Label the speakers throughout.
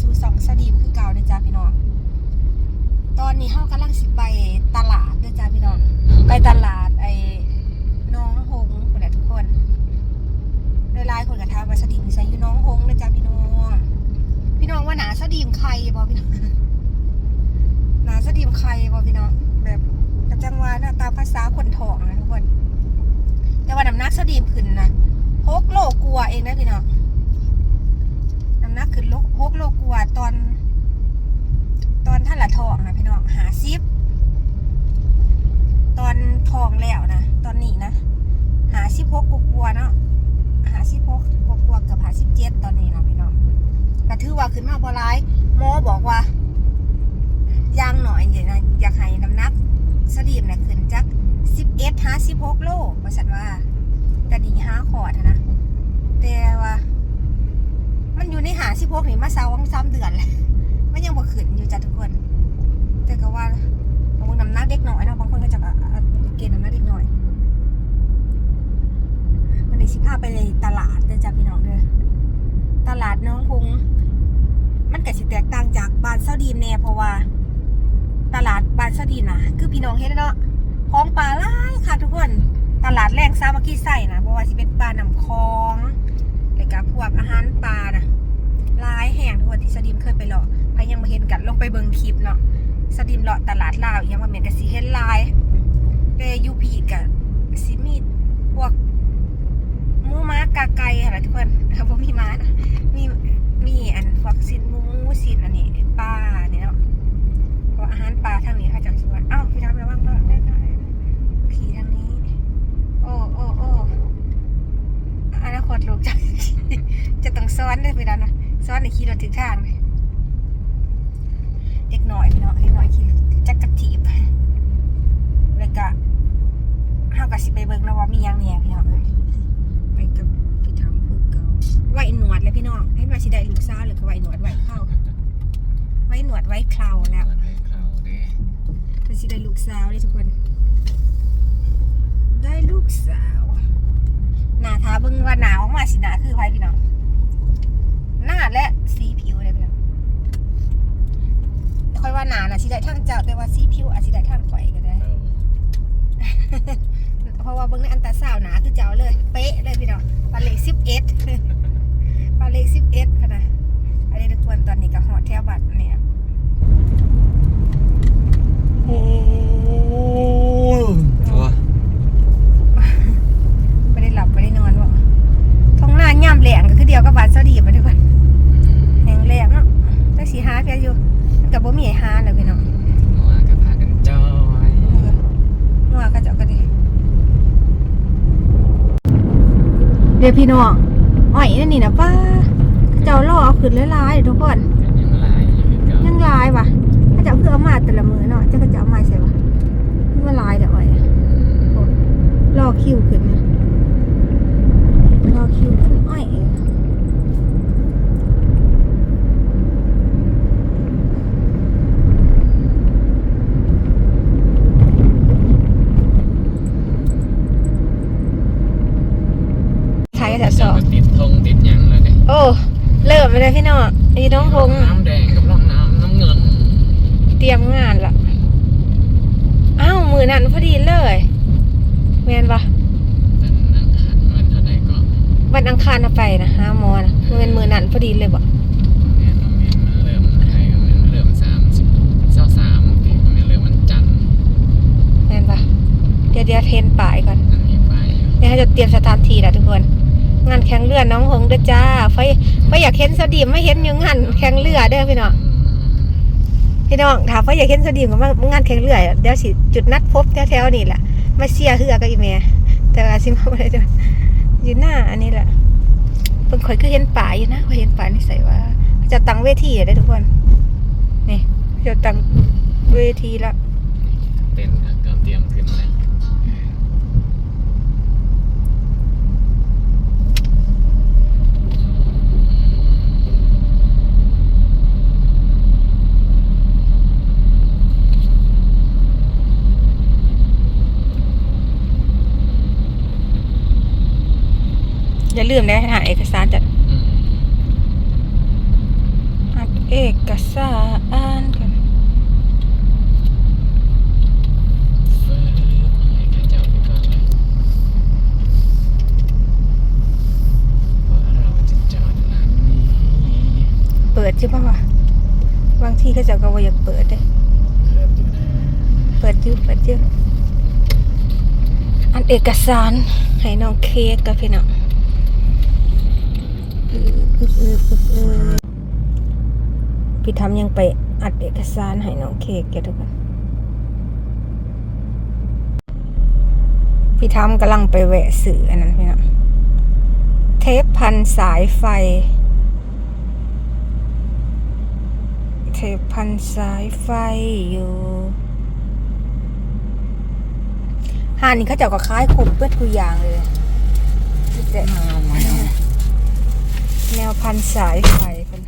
Speaker 1: สู่สองสดีมคือเก่าเด้อจ้าพี่น้อง ตอนนี้เฮากำลังสิไปตลาดเด้อจ้าพี่น้อง ไปตลาดไอ้น้องหงคนละทุกคนหลายๆคนก็ถามว่าสดีมใส่อยู่น้องหงเด้อจ้าพี่น้อง พี่น้องว่าหนาสดีมใครบ่พี่น้อง หนาสดีมใครบ่พี่น้อง แบบกระจังว่าหน้าตามภาษาคนทองนะทุกคน แต่ว่าน้ำหนักสดีมขึ้นนะหกโลกลัวเองนะพี่น้อง นักขึ้นโลหกโลกลัวาตอน ตอนท่านละทองนะพี่น้องหาซิปตอนทองแล้วนะตอนนี้นะหาสิบหกกลัวเนาะหาสิบหกกลัวเกับหาสิบเจ็ดตอนนี้นะพี่น้องก็ถือว่าขึ้นมาพอร้ายหมอบอกว่ายางหน่อยอย่างนะอยากให้น้ำหนักสดีมเนี่ยขึ้นจักสิบเอ็ดหาสิบหกโลว่าสันว่าแต่ดีห้าขอดนะแต่ว่า มันอยู่ในหาสิบหกนี่มาสองสามเดือนแล้วมันยังบ่ขึ้นอยู่จ้ะทุกคน แต่ก็ว่าบางคนน้ำหนักเด็กน้อยเนาะบางคนก็จะเกณฑ์น้ำหนักเด็กน้อยวันนี้สิพาไปเลยตลาดเด้อจ้ะพี่น้องเด้อตลาดน้องคงมันก็สิแตกต่างจากบ้านเซาดีมแน่เพราะว่า ตลาดบ้านเซาดีมนะคือพี่น้องเห็นเนาะของปลาหลายค่ะทุกคน ตลาดแรงซามักกี้ใส่นะเพราะว่าสิเป็นปลาหนำคลอง แล้วก็พวกอาหารปลานะหลายแห่งทุกคนที่สดิมเคยไปเลาะใครยังมาเห็นกันลงไปเบิงคลิปเนาะสดิมเลาะตลาดลาวยังมาเห็นกับสิเห็นลายแต่ยูพีกับสิมีพวกมูม้ากาไก่อะไรทุกคนเขาบอกมีม้านะมีมีอันพวกสินมูสินอันนี้ปลาเนี่ยเนาะเพราะอาหารปลาทางนี้เขาจะชวนอ้าวพี่ทำระวังเนาะได้ได้ขี่ทางนี้ โอ้โอ้โอ้ อนาคตลูกจะจะต้องซ้อนได้ไปแล้วนะซ้อนในขี่รถถึงทางเลยเด็กหน่อยพี่น้องเด็กหน่อยขี่จักรถีบแล้วก็ห้าวกับสิไปเบิ่งนะว่ามีหยังเนี่ยพี่น้องเอ้ยไปกับพี่ทำคือเก่าไว้หนวดเลยพี่น้องให้มาสิได้ลูกสาวหรือก็ไว้หนวดไว้เข้าไว้หนวดไว้เคราวแล้ว
Speaker 2: มันให้เขาเด้
Speaker 1: เป็นสิได้ลูกสาวเลยทุกคน ได้ลูกสาว หน้าท้าเบิ่งว่าหนาวออกมาสิหนาคือไผพี่น้องหน้าและสีผิวเลยพี่น้องค่อยว่าหนาน่ะสิได้ทางเจ้าแต่ว่าสีผิวอาจสิได้ทางข่อยก็ได้ เพราะว่าเบิ่งในอันตราซาวน์หนาคือเจ้าเลย เป๊ะเลยพี่น้องปลาเล็กสิบเอ็ดปลาเล็กสิบเอ็ดนะอันนี้ทุกคนตอนนี้ก็หอดแถวบัตรเนี่ย
Speaker 2: โอ้ตัว
Speaker 1: ไม่ได้หลับไม่ได้นอนวะท้องหน้า ย่ำแหลงก็คือเดียวกับบาดเสาดีมาทุกคนแหงแหลงเนาะได้สีหาเพียอยู่มันกับบ่มีไอ้หาเลยพี่น้อง
Speaker 2: หัวก็พากันจอย
Speaker 1: นัวก็เจาะก็ดีเดี๋ยวพี่น้องอ้อยนั่นนี่นะป้าเจ้าล่อเอาขึ้นหลายๆเดี๋ยวทุกคน
Speaker 2: ยังลายอยู่คือเก่า
Speaker 1: ยังลายว่ะถ้าเจ้าเพื่อเอามาแต่ละมือเนาะเจ้าก็จะเอามาใส่วะมันว่าลายเดี๋ยวอ้อยล่อคิวขึ้นนะ ล่อคิวขึ้นอ้อยใช้แต่สอง
Speaker 2: ติดธงติดหยังแล้วเด้
Speaker 1: โอ้เริ่มไปเลยพี่น้องอีน้องพง
Speaker 2: น้ำแดงกับร่องน้ำน้ำเงิน
Speaker 1: เตรียมงานละอ้าวมือนั้นพอดีเลยแมนปะ
Speaker 2: เป็นนังขันเงินเท่าใดก็
Speaker 1: วันอังคารเอาไปนะห้าโมอนะมันเป็นมือนั้นพอดีเลยบ่
Speaker 2: แม่นแม่นมันเริ่มไทยก็แม่นเริ่มสามสิบเศร้าสามตีก็แม่นเริ่มมันจันทร์
Speaker 1: แมนปะเดี๋ยวเดี๋ยวเทรนป่ายก่อน
Speaker 2: อันนี้ไปอยู่
Speaker 1: เดี๋ยวเราจะเตรียมสถานที่แล้วทุกคน งานแข่งเรือน้องหงเด้อจ้าไฟไฟอยากเห็นสดีมไม่เห็นอยู่งานแข่งเรือเด้อพี่น้อง พี่น้องถามว่าอยากเห็นสดีมกับงานแข่งเรือเดี๋ยวสิจุดนัดพบแถวๆนี่แหละมาเชียร์เฮือกับอีเมย์แต่ว่าสิมาไม่ได้ อยู่หน้าอันนี้แหละเพิ่งคอยก็เห็นป่าอยู่นะคอยเห็นป่านี่ใส่ว่า จะตั้งเวทีได้ทุกคนนี่จะตั้งเวทีละ
Speaker 2: เต้นก็เตรียมขึ้นแล้ว
Speaker 1: อย่า ลืมนะหาเอกสารจัด
Speaker 2: อืม
Speaker 1: หาเอเอกสารกัน
Speaker 2: เฟิร์ให้ข้าเจ้าไปก่อนเลยว่าเราจะจอดร้านนี้
Speaker 1: เปิดใช่ปะวะบางที่ก็จะก็ว่าอยากเปิดเด้
Speaker 2: เริ่มอยู่นะ
Speaker 1: เปิดอยืดเปิดอยืดอันเอกสารให้น้องเค้กกับพี่น้อง อืออืออืออืออือพี่ทำยังไปอัดเอกสารให้น้องเค้กแกทุกคนพี่ทำกำลังไปแวะสื่ออันนั้นพี่น้องเทปพันสายไฟ เทปพันสายไฟอยู่ห้านนี้เขาเจ้าก็คล้ายครบเปิดทุกอย่างเลยเจ๊ แนวพันสายไฟเป็น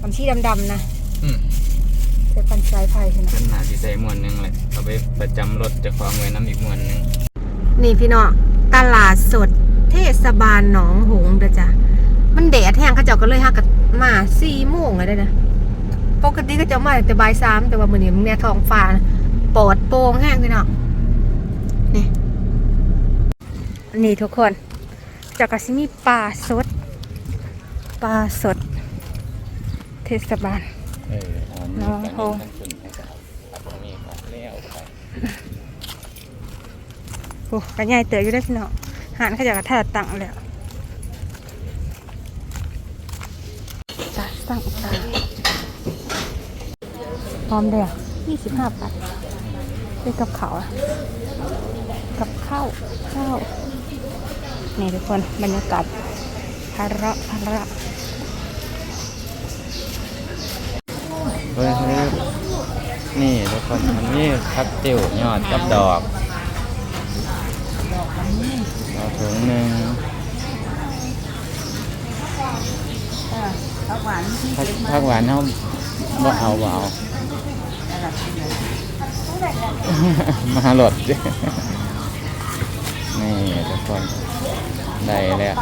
Speaker 1: คำที่ดำๆนะ
Speaker 2: อืม
Speaker 1: เทปพันสายไฟใช่ไหม
Speaker 2: เป็นหนาที่ใส่มวนหนึงเลยเอาไปประจำรถเจะคล้าของไว้น้ำอีกมวนหนึง
Speaker 1: นี่พี่น้องตลาดสดเทศบาลหนองหงส์เด้อจ้ะมันแดดแห้งเขาเจ้าก็เลยฮักกันมาสี่โมงเลยได้นะปกติก็จะมาแต่บ่ายสามแต่ว่ามื้อนี้มึงเนี่ยท้องฟ้านะปลอดโปร่งแห้งพี่น้องนี่นี่ทุกคนจากกสิมีปลาสด ปลาสด เทศบาล
Speaker 2: เออเอา
Speaker 1: น้องโฮ
Speaker 2: ทั้งคุณให้กับเอาตรงนี้ครับเลี้ยวไป
Speaker 1: โอ้กระใหญ่เต๋ออยู่ได้อพี่น้องหานเขาจากกระแทกตังแล้วจ้ะสั่งตาพร้อมเดียวยี่สิบห้าบาทด้วยกับเขาวอะกับข้าวข้าวนี่ทุกคนบรรยากาศพาระพาระ
Speaker 2: เฮ้ยเฮ้ยนี่ทุกคนมันนี่พักติวยอดกับดอกเอาถุงหนึ่ง
Speaker 1: ข้าวหวาน
Speaker 2: พักพักหวานเขาบ่เอาบ่เอามาหลดนี่ทุกคนได้แล้ว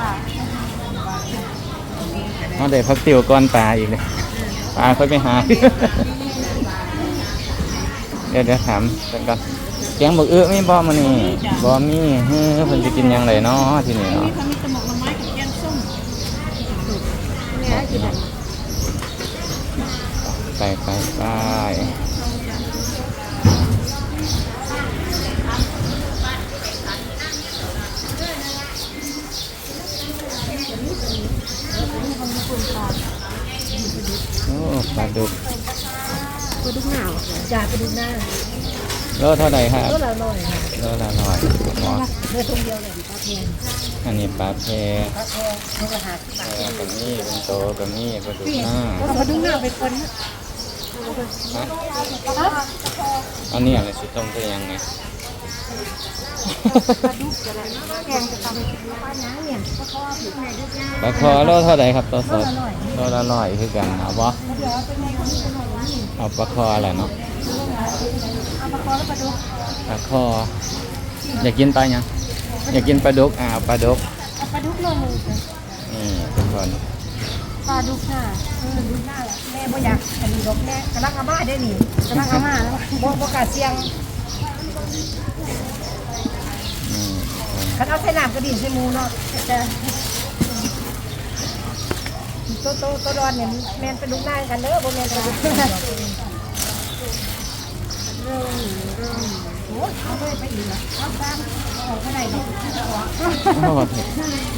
Speaker 2: เอาได้พักติวก้อนปลาอีกเลยปลาค่อยไปหา เดี๋ยวเดี๋ยวถามกันก่อนแกงบักเอื้อมีบ่มานี่บอมีเฮ้ยคนจะกินยังไงเนาะที่นี่เนาะ
Speaker 1: เขามีตะหนเนาะไป
Speaker 2: ไปไป ปลาดุก
Speaker 1: กระดูกหนาวจ่ากระดูกหน้า
Speaker 2: โลเท่าไหร่ครับ
Speaker 1: ก็ละร้อย
Speaker 2: โลละร้อยอ๋อ
Speaker 1: เนื้อตรงเดียวเลยปลาแพง
Speaker 2: อันนี้ปลาแพ
Speaker 1: ปลาแพงเขาก็หา
Speaker 2: แพกับนี่เป็นโตกับนี่ปลาดุกหน้า
Speaker 1: เอากระดูกหน้าไปคนนะ
Speaker 2: ฮะอันนี้อะไรสิต้มก็ยังไง
Speaker 1: แพงจะทำ ปลาหนังเนี่ยปลาคอผิวไหนดูหน้า
Speaker 2: ปลาคอโลเท่าไหร่ครับตัวสดโลละร้อยคือกันเอาปะ
Speaker 1: เดี๋ยวเป็นไงคนนี้เป็นไงนี่
Speaker 2: เอาปลาคอแหละเนาะ
Speaker 1: เอาปลาคอแล้วปลาดุก
Speaker 2: ปลาคออยากกินปลายังอยากกินปลาดุกอ่าเอาปลาดุก
Speaker 1: เอาปลาดุกโลนึง
Speaker 2: นี่ทุกคน
Speaker 1: ปลาดุกหน้าเออดุกหน้าแหละแม่บ่อยากอันนี้ดอกแม่กำลังอาม่าได้หนิกำลังอาม่าแล้วบ่บ่กล้าเสี่ยง
Speaker 2: นี่ทุก คน
Speaker 1: คันเอาใส่น้ำกระดิ่งใส่หมูเนาะแต่ตัวโตตัวร้อนเนี่ยแมนเป็นลูกหน้ากันเด้อบ่แมนกันเริ่มเริ่มโอ้ยเอาเลยไปอีกแล้วเอาตามออกไปไหนดิเอาออก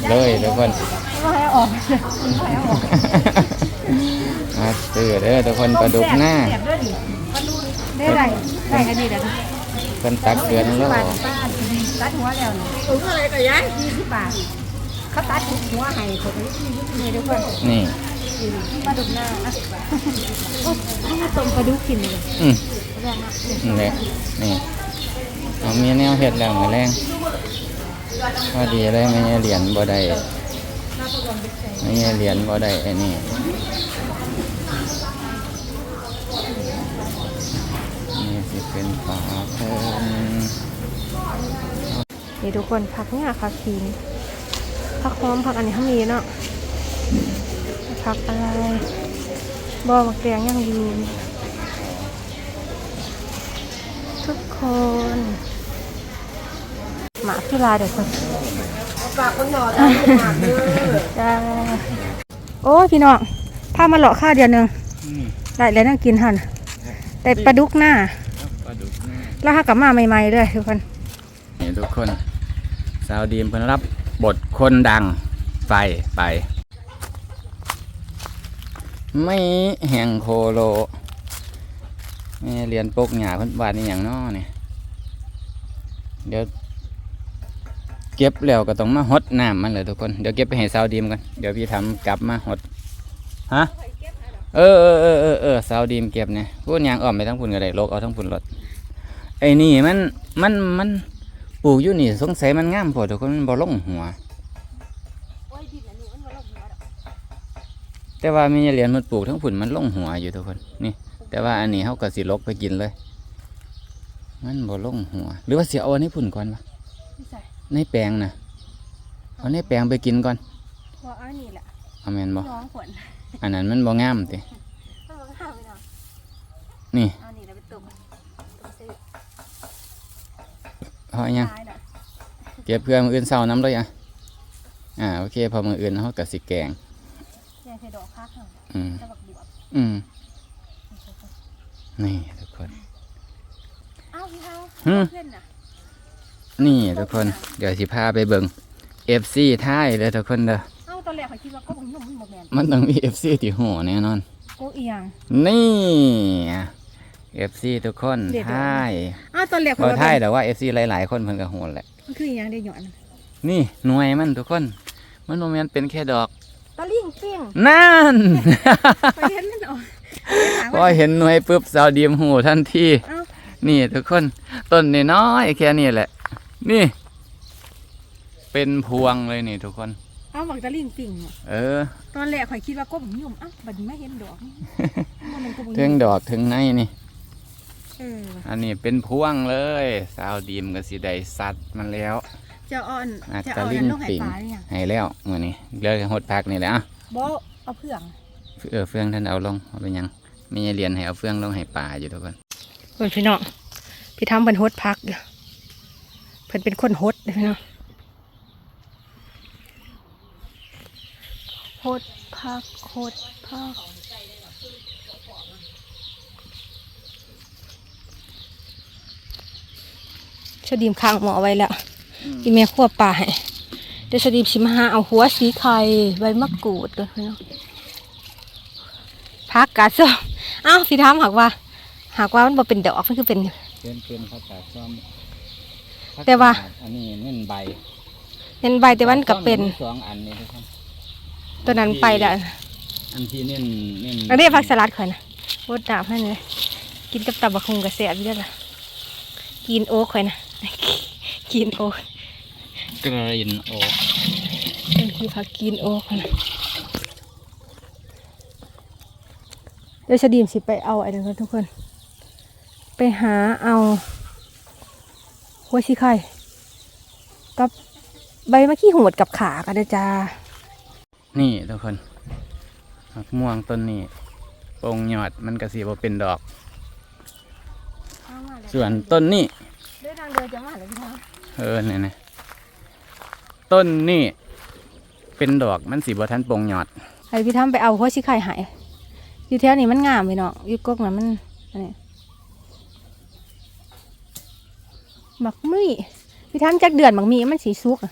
Speaker 2: โอ้เลยทุกคน
Speaker 1: เอาให้ออกเอาให้ออก
Speaker 2: มาซื้อเด้อทุกคนปลาดุกหน้า
Speaker 1: แซ่บด้วยดิปลาดุกได้ไรได้กันดีเด้อ
Speaker 2: เพิ่นตักเดือนโล
Speaker 1: บาทป้า ตัดหัวแล้วนี่ถุงอะไรก็ยันยี่สิบบาทเขาตัดหัวให้คนนี้นี่เดี๋ยวก่อน
Speaker 2: นี่
Speaker 1: ปลาดุกหน้าอะโอ้ถ้ามาต้มปลาดุกกินเลย
Speaker 2: อืม
Speaker 1: แรงอะ
Speaker 2: นี่แหละนี่เอามีแนวเห็ดแล้วมาแรงพอดีเลยไม่ใช่เหรียญบ่ได้ไม่ใช่เหรียญบ่ได้ไอ้นี่นี่สิเป็นปลาเพิ่ม
Speaker 1: นี่ทุกคนผักเนี่ยผักขีนผักหอมผักอันนี้เขามีเนาะผักอะไรบ่มักแดงยังอยู่ทุกคนหมาพี่ลาเด็กคน
Speaker 3: ฝากคนหน่อได้หมากเด้อ
Speaker 1: จ้าโอ้ยพี่น้องพามาเลาะข้าวเดียวหนึงได้แล้วนั่งกินหันแต่ปลาดุกหน้า
Speaker 2: ปลาดุกนี่
Speaker 1: แล้วหากลับมาใหม่ๆเลยทุกคน
Speaker 2: นี่ทุกคน สาวดีมเพิ่นรับบทคนดังไปไป ไม่แห่งโคโลแม่เรียนปกหยาเพิ่นบาดนี่อย่างน้อเนี่ยเดี๋ยวเก็บแล้วก็ต้องมาหดน้ำมันเลยทุกคนเดี๋ยวเก็บไปให้สาวดีมกันเดี๋ยวพี่ทำกลับมาหดฮะเออเออเออเออเออสาวดีมเก็บเนี่ยพูดยางออมไปทั้งพุ่นก็ได้โลกเอาทั้งพุ่นรถไอ้นี่มันมันมัน ปลูกอยู่นี่สงสัยมันงามพอทุกคนมันบ่ลงหัว แต่ว่ามีเหรียญมันปลูกทั้งผุนมันลงหัวอยู่ทุกคนนี่ แต่ว่าอันนี้เขาก็สิลกไปกินเลย มันบ่ลงหัว หรือว่าเสียเอาอันนี้ผุนก่อนวะในแปลงนะเอาในแปลงไปกินก่อน
Speaker 1: ว่าอันนี้แหละ
Speaker 2: เอาแมนบ่
Speaker 1: น้องฝน
Speaker 2: อันนั้นมันบ่งามติ
Speaker 1: เอาข้าวไปหน่อย
Speaker 2: นี่
Speaker 1: เอานี่แล้วไปตุ่มซื้อ
Speaker 2: เพราะอิหยัง
Speaker 1: ตายน่ะ
Speaker 2: เก็บเพื่อมืออื่นเศร้าน้ำเลยอะอ่าโอเค พอมืออื่นเขาก็สิแกง
Speaker 1: แกงใส่ดอกคักหน่อย
Speaker 2: อืม
Speaker 1: ถ้าบักบวบ
Speaker 2: อืมนี่ทุกคน
Speaker 1: เอ้าพี่เฮา
Speaker 2: หืม
Speaker 1: เพื่อนน่ะ
Speaker 2: นี่ทุกคนเดี๋ยวสิพาไปเบิ่ง FC ท้ายเลยทุกคนเด้อ
Speaker 1: เอ้าตอนแรกข่อยคิดว่าก็บ่ยุ่งมันบ่แม่น
Speaker 2: มันต้องมี FC ที่หัวแน่นอน
Speaker 1: กูเอียง
Speaker 2: นี่ FC ทุกคน
Speaker 1: เดี๋ยว
Speaker 2: ท้าย
Speaker 1: เอ้าตอนแรกข่
Speaker 2: บ่
Speaker 1: อยว่า
Speaker 2: ท้ายแต่ว่า FC หลาย ๆ คนเพิ่นก็โหนแหละ
Speaker 1: มันคืออีหยังได้หยอน
Speaker 2: นี่หน่วยมันทุกคน มันโมเมนเป็นแค่ดอก
Speaker 1: ตะลิ่งปิ้ง
Speaker 2: นั่น
Speaker 1: ไปเห็นมันออก
Speaker 2: พอเห็นหน่วยปุ๊บสาวดีมหูทันที
Speaker 1: เอ้า
Speaker 2: นี่ทุกคน ต้นน้อยๆแค่นี้แหละ นี่ เป็นพวงเลยนี่ทุกคน
Speaker 1: เอ้าบักตะลิ่งปิ้งเนี่ย
Speaker 2: เออ
Speaker 1: ตอนแรกข่อยคิดว่าก็บ่ยุ่งเอ้าบัดนี้มาเห็นดอกมันมันก็บ่
Speaker 2: ถึ
Speaker 1: ยุ่
Speaker 2: ง
Speaker 1: ง
Speaker 2: ดอกถึงในนี่
Speaker 1: เออว่ะ
Speaker 2: อันนี้เป็นพวงเลย สาวดีมก็สิได้สัตว์มันแล้ว
Speaker 1: เจะอ่อน
Speaker 2: อะ
Speaker 1: จะ
Speaker 2: ตะ
Speaker 1: เอา
Speaker 2: ลิ่
Speaker 1: อัน
Speaker 2: ง
Speaker 1: ลงให้
Speaker 2: ปิ่ง
Speaker 1: ปลาหรือยัง
Speaker 2: ให้แล้วมื้อนี้เหลยหดพักนี่แหละอะ
Speaker 1: บ่เอาเพื่อง
Speaker 2: เออเฟืองท่านเอาลงเอาไปยังมีเรียนให้เอาเฟืองลงให้ป่าอยู่ทุกคน
Speaker 1: เพิ่นพี่น้องพี่ทำเพิ่นโฮดพักอยู่เพิ่นเป็นคนโฮดเด้อพี่น้องโฮดพักโฮดพัก ชะดีมค้างหมอไว้แล้วอีเมียขั้วปลาให้เดี๋ยวชะดีมชิมหาเอาหัวสีไข่ใบมะกรูดก่อนพี่น้องพักกาส้มเอ้าพี่ทำหักว่า หากว่ามันบ่เป็นดอกมันคือเป็น
Speaker 2: เป็นเป็นข้าวสารซ้อม
Speaker 1: แต่ว่า
Speaker 2: อันนี้เน้นใบ
Speaker 1: เป็นใบแต่วันก็เป็น
Speaker 2: สองอันนี้ทุกคน
Speaker 1: ตัวนั้นไปแล้ว
Speaker 2: อันที่เน้นเน้น
Speaker 1: อันนี้ผักสลัดข่อยนะบดดาบให้เลยกินกับตับบักฮุงกับเสียบอยู่เด้อล่ะกินโอ๊กข่อยนะ กินโอ๊ก
Speaker 2: กรีนโอ๊ก
Speaker 1: เป็นคือผักกินโอ๊กข่อยนะเดี๋ยวชะดีมสิไปเอาไอ้เดี๋ยวก่อนทุกคน ไปหาเอาหัวชีไข่กับใบมะขี้หูดกับขากันนะจ้า
Speaker 2: นี่ทุกคนมะม่วงต้นนี้ปงยอดมันกระสีบ่เป็นดอก ส่วนต้นนี้
Speaker 1: เดินทางเดินจะมาหรือพี่น้อง
Speaker 2: เออเนี่ยนะต้นนี้เป็นดอกมันสีบ่ทันปงยอด
Speaker 1: ไอพี่ทำไปเอาหัวชิไข่หายอยู่แถวนี้มันงามพี่น้องอยู่กกนั้นมันอันนี้หมักมี่พี่ทำจากเดือนหมักมี่มันสีสุกอะ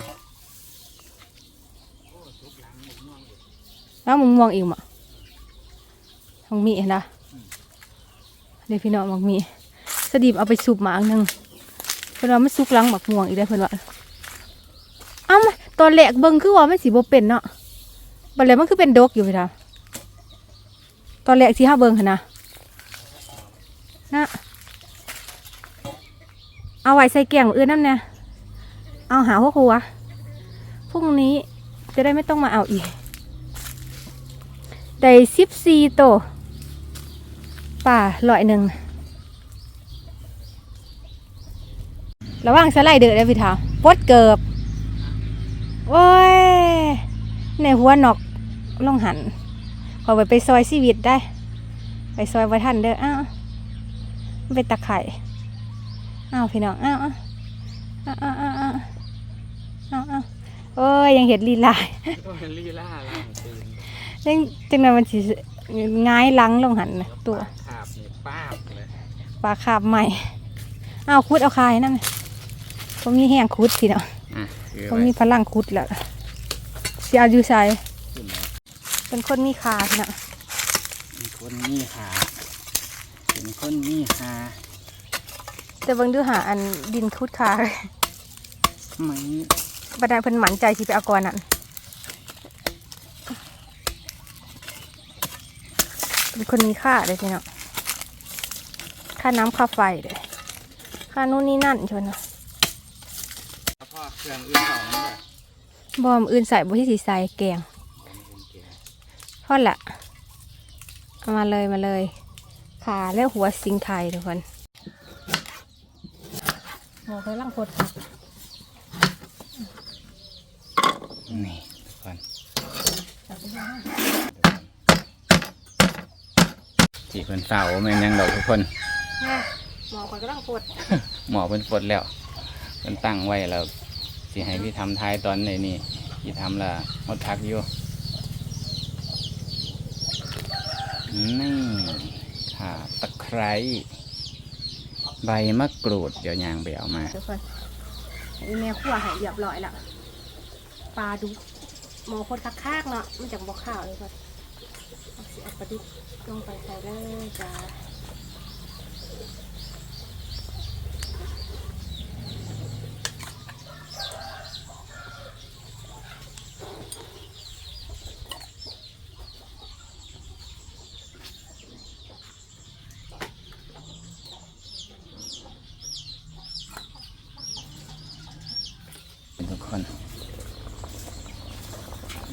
Speaker 1: แล้วมึงมองอีกมั้หมักมี่เห็นนะเดี๋ยวพี่น้องหมักมี่สดีบเอาไปสูบหมาอันหนึ่ง เพื่อนว่ามันสุกลังหมักม่วงอีกได้วเพื่อนว่าเอ้ามาตอนแรกเบิ่งคือว่ามันสีโบเป็นเนาะบัดแล้วมันคือเป็นดกอยู่พี่ทาตอนแรกที่ห้าเบิงค่ะนะนะเอาไว้ใส่แกงเอื่นน้ำเนี่ยเอาหาหัวครัวพรุ่งนี้จะได้ไม่ต้องมาเอาอีกได้สิบสี่โตวป่าลอยหนึ่ง ระวังสไลเดอร์ได้พี่ท้าปดเกือบโอ้ย ในหัวหนอกลงหันขอไปไปซอยชีวิตได้ ไปซอยไว้ทันเด้ออ้าวเป็นตะไข่อ้าวพี่น้องอ้าวอ้าวอ้าวอ้าวอ้าวอ้าวอ้าวโอ้ยยังเห็นลีลา
Speaker 2: เห็นลีลาแล้วง
Speaker 1: จังเลยมันสีง่ายลังลงหันตัว
Speaker 2: ปลา
Speaker 1: คาบใหม่อ้าวคุดเอาคายนั่น ผมมีแห้งคุดพี่น้อง
Speaker 2: อะคือ
Speaker 1: ผม
Speaker 2: ไว้
Speaker 1: มีพลังคุดแล้วสิเอาอยู่ใส่
Speaker 2: ขึ้นแล้ว
Speaker 1: เป็นคนมีขาพี่น้อง
Speaker 2: เป็นคนมีขาเป็นคนมีหา
Speaker 1: แต่เบิ่งดูหาอันดินคุดขาเลย
Speaker 2: ไม่
Speaker 1: บัดนั้นเพิ่นหมั่นใจสิไปเอาก่อนนั่นเป็นคนมีค่าเลยพี่น้องค่าน้ำค่าไฟเลยค่านู่นนี่นั่นชนนะ
Speaker 2: พ่อ เครื่องอื่นของมันแบบ
Speaker 1: บอมอื่นใส่บุที่สีใส่แกงพอละเอามาเลยมาเลย ขาและหัวสิงไทยทุกคนหัวเคยล่างโคตรครับ
Speaker 2: นี่ทุกคนจีเพิ่นเฝ้าแม่นยังดอกทุกคน
Speaker 1: หมอคนก็ล่างโคตร
Speaker 2: หมอเพิ่นปลดแล้วเพิ่นตั้งไว้แล้ว สิให้พี่ทำทายตอนไหนนี่พี่ทำละมดพักอยู่นี่ค่ะตะไคร้ใบมะกรูดเดี๋ยวยางไปเอามา
Speaker 1: ทุกคนนนี้แม่ขั่วให้เรียบร้อยละปลาดุกหมอโคตรคักๆเนาะมันจากบอกข้าวเลยก่อนเอาสิเอาปลาดุกลงไปใส่เลยจ้า
Speaker 2: ทุกคน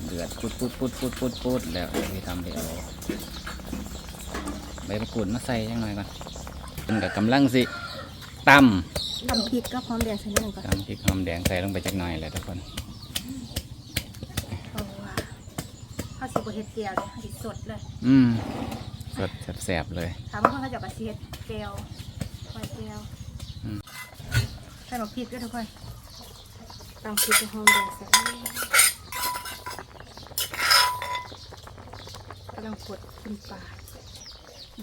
Speaker 2: เดือด ปุดปุดปุดปุดปุดแล้วเดี๋ยวพี่ทำไปเอาใบมะกรูดมาใส่ยังหน่อยก่อนเป็นกับกำลังสิตำ
Speaker 1: ตำพริกก็พร้อมแดงใส่ลงก่อนำ
Speaker 2: ตำพริกหอมแดงใส่ลงไปจักหน่อยเลยทุกคน
Speaker 1: ข้าวสีบเฮ็ดเจียวเลยข้าวสีสดเลย
Speaker 2: อืม สดแสบๆเลย
Speaker 1: ถามว่าเขาจะกระเทียมเจียวควายเจียวใส่หมกพริกด้วยทุกคนตำพริกกับหอมแดงใส่กำ ลังกดขึ้นปลา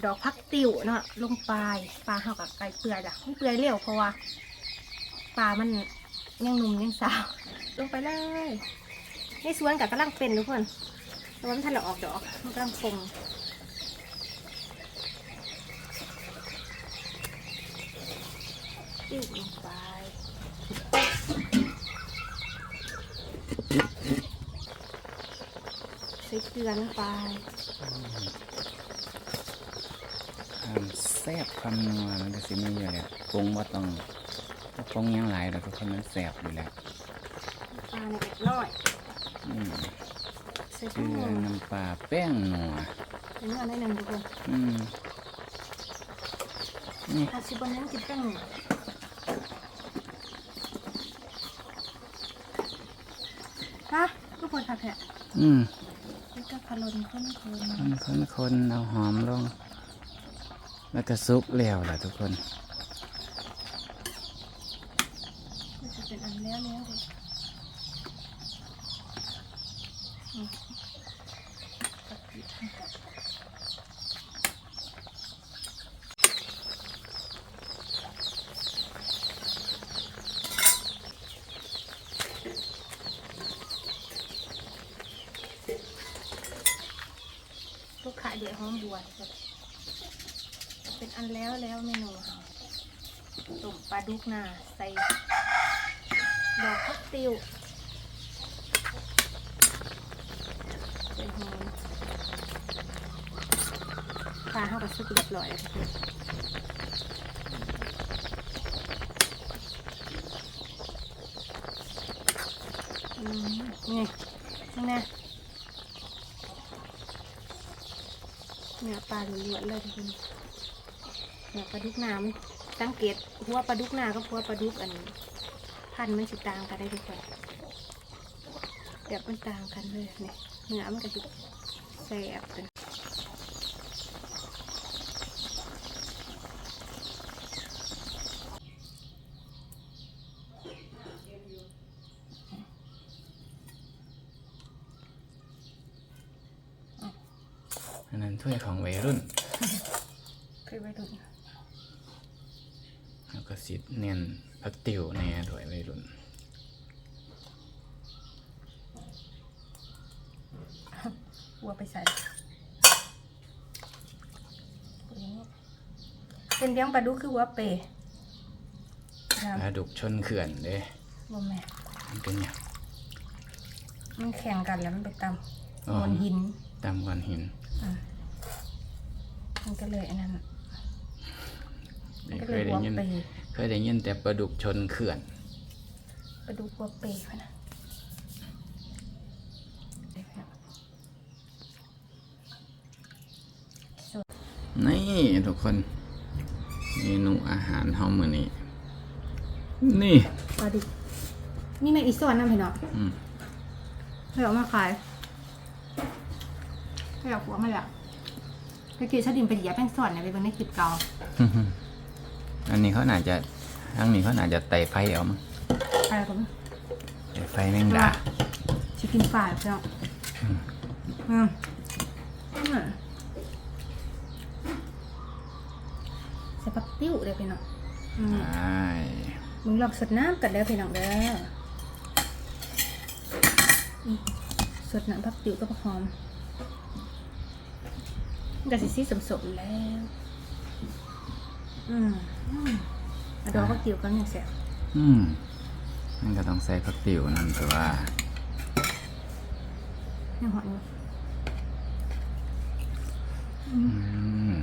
Speaker 1: ดอกพักติ่วเนาะลงปลายปลาเท่ากับไก่เปื่อยจ้ะไม่เปื่อยเร็วเพราะว่าปลามันยังหนุ่มยังสาว ลงไปเลยในสวนกับกำลังเป็นทุกคนแต่ว่ามันทันได้ออกดอกมันกำลังคงติวลงไปใส่เก ลือลงไป
Speaker 2: ความแซ่บความนัวมันก็สิมีอยู่แหละปรุงว่าต้องบ่ปรุงหยังหลายแล้วทุกคนมันแซ่บอยู่แล้ว
Speaker 1: ปลาในเล็กน้อย
Speaker 2: อืม
Speaker 1: ใส่
Speaker 2: เก
Speaker 1: ข้า
Speaker 2: ลื
Speaker 1: ว
Speaker 2: อน้ำปลาแป้งนัว
Speaker 1: ใส่เนื้อหน่อยหนึ่งทุกคน
Speaker 2: อืมนี่
Speaker 1: อาชิบะนั้นกินแป้งหนึ่งฮะทุกคนค่ะแพะ
Speaker 2: อืม
Speaker 1: นี่ก็พะ ลนข้นคน
Speaker 2: คนคนคนเอาหอมลง แล้วก็ซุกแล้วล่ะทุกคน
Speaker 1: จะเป็นอันแล้วแล้วเลยอืมลูกขาย เดี๋ยวหอมบัวเป็นอันแล้วแล้วเมนูค่ะตุ่มปลาดุกนาใส่ดอกพักติวใส่หอมปลาเข้ากับซุปเรียบร้อยแล้วทุกคนอืมนี่นี่นะเนื้อป ล้วนๆเลยทุกคนเนี่ยปลาดุกน้ำสังเกตหัวปลาดุกหน้ากับหัวปลาดุกอันพันมันสิต่างกันได้ทุกคนแบบมันต่างกันเลยเนี่ยเนื้อมันก็จะแสบเลย
Speaker 2: อันนั้นถ้วยของวัยรุ่น
Speaker 1: คือไปดู
Speaker 2: แล้วก็สิเนียนพัก ติวในถ้วยวัยรุ่น
Speaker 1: วัวไปใส่เป็นเลี้ยงปลาดุกคือวัวเปย์นะ
Speaker 2: ปลาดุกชนเขื่อนเด้
Speaker 1: บ่แม่
Speaker 2: มันเป็นหยัง
Speaker 1: มันแข่งกันแล้วมันไปต
Speaker 2: อ๋อำ
Speaker 1: บนหิน
Speaker 2: ตามก้อนหิน
Speaker 1: มันก็เลยอันนั้นมันก็
Speaker 2: เค
Speaker 1: เลย
Speaker 2: ยได้
Speaker 1: วัว
Speaker 2: ยิน
Speaker 1: เปย์
Speaker 2: เคยได้ยินแต่ปลาดุกชนเขื่อน
Speaker 1: ปลาดุกวัวเปย์พะนะ
Speaker 2: นี่ทุกคนเมนูอาหารเฮามื้อนี้ นี่
Speaker 1: ปลาดุกนี่แม่อีสอนน้ำพี่เนาะ
Speaker 2: อืม
Speaker 1: ให้เอามาขายให้เอาหัวมาแล้วเมื่อกี้ชาดินไปเหยียบแป้งสอนเนี่ยไปเบิ่งในคลิปเก่า
Speaker 2: อันนี้เขาน่าจะทั้งนี้เขาน่าจะไต่ไฟเอามั้ง
Speaker 1: อะไรก็ไม่
Speaker 2: ไต่ไฟแมงดา
Speaker 1: ชิคกินฟรายพี่น้องอืมอืมใส่ปักติ้วเลยพี่น้องอืม
Speaker 2: ใช่
Speaker 1: มึงลองสดน้ำกันเด้อพี่น้องเด้ออืมสดน้ำปักติ้วก็ประหอมมันกะสิซีสมสมๆแล้ว อืมอืมเอาดอกปักติ้วก็ยังแซ่บ
Speaker 2: อืมมันก็ต้องใส่ผักติ๋วนั่นแต่ว่า
Speaker 1: ยังหอมอยู่
Speaker 2: อืม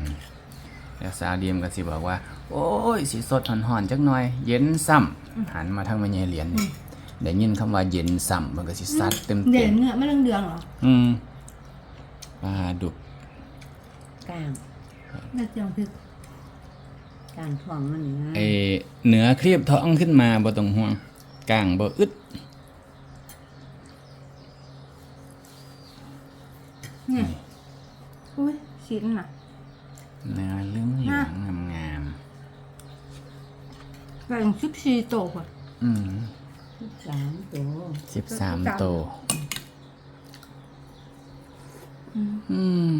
Speaker 2: แล้วสาวเดียมก็สิบอกว่า โอ้ยสิสดหอนๆจักหน่อย เย็นซ้ำหันมาทางแม่ใหญ่เหรียญนี่ได้ยินคำว่าเย็นซ้ำมันก็สิซัดเต็ม
Speaker 1: เด่
Speaker 2: เต็
Speaker 1: น
Speaker 2: ม
Speaker 1: เนื้อไม่เรื่องเดืองเหรอ
Speaker 2: อืมปลาดุก
Speaker 3: กลาง
Speaker 1: เนื้อเดืองคือก
Speaker 3: ลางท้องมันนะ
Speaker 2: ไอเนื้อเครียบท้องขึ้นมาบ่ต้องห่วงกลางบ่อึด
Speaker 1: นี่อุ้ยชิ้นน่ะ
Speaker 2: เนื้อเหลืองเหลืองงามงาม
Speaker 1: แบ่งสิบสี่โตกว่า
Speaker 2: ๆอืม
Speaker 3: สามตัว
Speaker 2: สิบสามโตว
Speaker 1: อืม
Speaker 2: อืม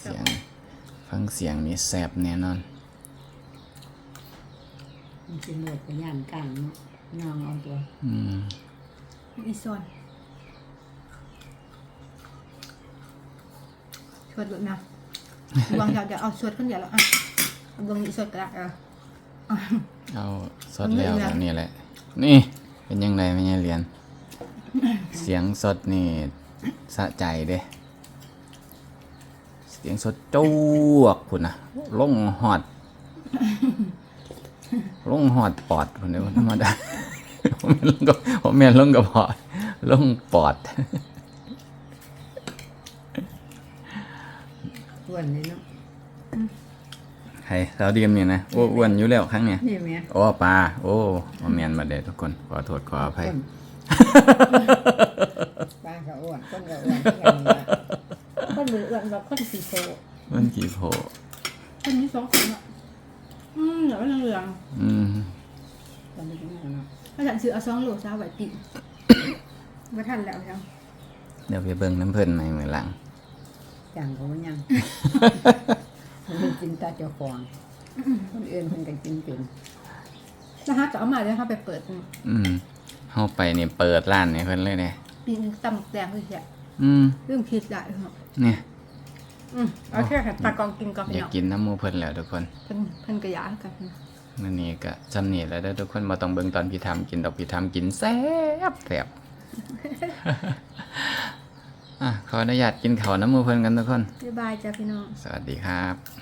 Speaker 2: เสียงฟังเสียงนี่แสบแน่นอน
Speaker 3: มันจะเลือย่านกลางเนาะนองเอาตัว
Speaker 2: อืม
Speaker 1: อีซอนชวดแบบนะวางเดี๋ยวเดี๋ยวเอาชวดขึ้นเดี๋ยวแล้วอะเอาวงนี้ชวดก็ได้เอออะ
Speaker 2: เอาสดแล้ว
Speaker 1: เอาเนื้อ
Speaker 2: แบบนี้แหละ นี่เป็นยังไงไม่ใช่เรียนเสียงสดนี่สะใจเด้ เสียงสดจวกคุณนะลงหอด ลงหอดปอดคุณเดียวธรรมดาผมแม่นลงกับผมแม่นลงกับปอดลงปอด
Speaker 3: อ้วนเลยเนาะ
Speaker 2: ใครสาวเดียมเนี่ยนะโอ้อ้วนอยู่แล้วครั้งเนี่ย
Speaker 3: นี่แม่
Speaker 2: โอ้ปลาโอ้มาแมนมาเด้อทุกคนขอโทษขออภัย
Speaker 3: คนปลาก็อ้วนคนก็อ้วนที่กันนี่ล่ะ
Speaker 1: คนมืออ้วนแบบคนสีโซ
Speaker 2: มันกี่โผ
Speaker 1: คนนี้สองคนอะ อืมเดี๋ยวเหลือง
Speaker 2: อืม
Speaker 3: คนนี้ก็ไม่เนาะ
Speaker 1: ๆถ้าฉันซื้อเอาสองโลซาไหวปีมาทันแล้วจัง
Speaker 2: เดี๋ยวไปเบิ่งน้ำเพิ่นในมือหลัง
Speaker 3: จางก็บ่ยังมันกินตาเจ้าของคนอื่นคนก็กินเป็น
Speaker 1: นะฮะจะเอามาเดี๋ยวเขาไปเปิด
Speaker 2: อืมเข้าไปนี่เปิดร้านให้เพิ่นเลยเนี่ย
Speaker 1: ปีนึงตำแดงคือเสีย
Speaker 2: อืม
Speaker 1: เรื่องคิดได้เหรอ
Speaker 2: เนี่ย
Speaker 1: อืมเอาแค่ค่ะตากองกินก่อน
Speaker 2: อ
Speaker 1: พี่
Speaker 2: ยาก
Speaker 1: น้อง
Speaker 2: กินน้ำหมูเพิ่นแล้วทุกคน
Speaker 1: เพิ่นเพิ่นกระยาให้กัน
Speaker 2: นั่นนี่ก็จำนี่แล้วเด้อทุกคนบ่ต้องเบิ่งตอนพี่ทำกินดอกพี่ทำกินแซ่บแซ่บ อะขออนุญาตกินข้าวน้ำหมูเพิ่นกันทุกคน
Speaker 1: บ๊ายบายจ้าพี่น้อง
Speaker 2: สวัสดีครับ